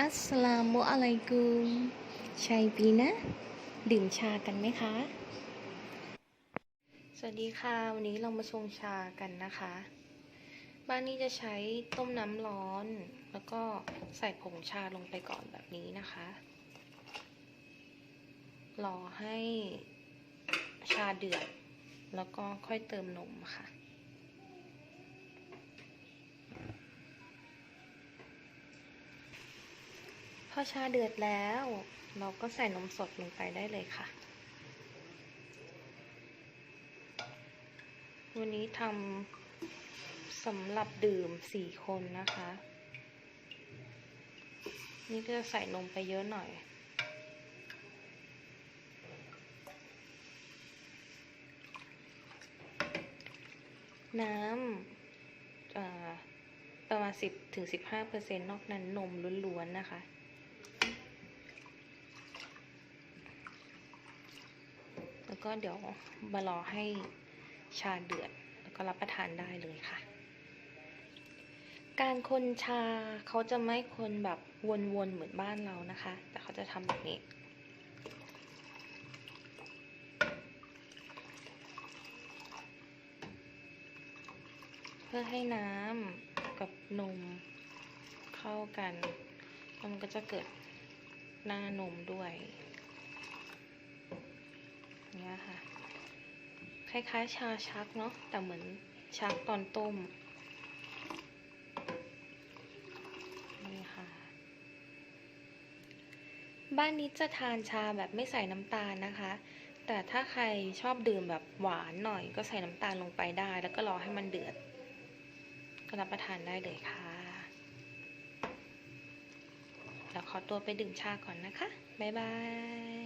อัสสลามุอะลัยกุมชัยปีนะ ดื่มชากันไหมคะ สวัสดีค่ะ วันนี้เรามาชงชากันนะคะ บ้านนี้จะใช้ต้มน้ำร้อน แล้วก็ใส่ผงชาลงไปก่อนแบบนี้นะคะ รอให้ชาเดือด แล้วก็ค่อยเติมนมค่ะ อชาเดือดแล้ว เราก็ใส่นมสดลงไปได้เลยค่ะ วันนี้ทำสำหรับดื่มสี่คนนะคะ นี่ก็จะใส่นมไปเยอะหน่อย น้ำประมาณ 10ถึง15เปอร์เซ็นต์นอกนั้นนมล้วนๆนะคะ แล้วก็เดี๋ยวมารอให้ชาเดือด แล้วก็รับประทานได้เลยค่ะ การคนชาเขาจะไม่คนแบบวนๆเหมือนบ้านเรานะคะ แต่เขาจะทำแบบนี้เพื่อให้น้ำกับนมเข้ากัน แล้วมันก็จะเกิดหน้านมด้วยเนี่ยค่ะ คล้ายๆ ชาชักเนาะแต่เหมือนชักตอนต้มนี่ค่ะ บ้านนี้จะทานชาแบบไม่ใส่น้ำตาลนะคะ แต่ถ้าใครชอบดื่มแบบหวานหน่อยก็ใส่น้ำตาลลงไปได้ แล้วก็รอให้มันเดือดก็รับประทานได้เลยค่ะ แล้วขอตัวไปดื่มชาก่อนนะคะ บ๊ายบาย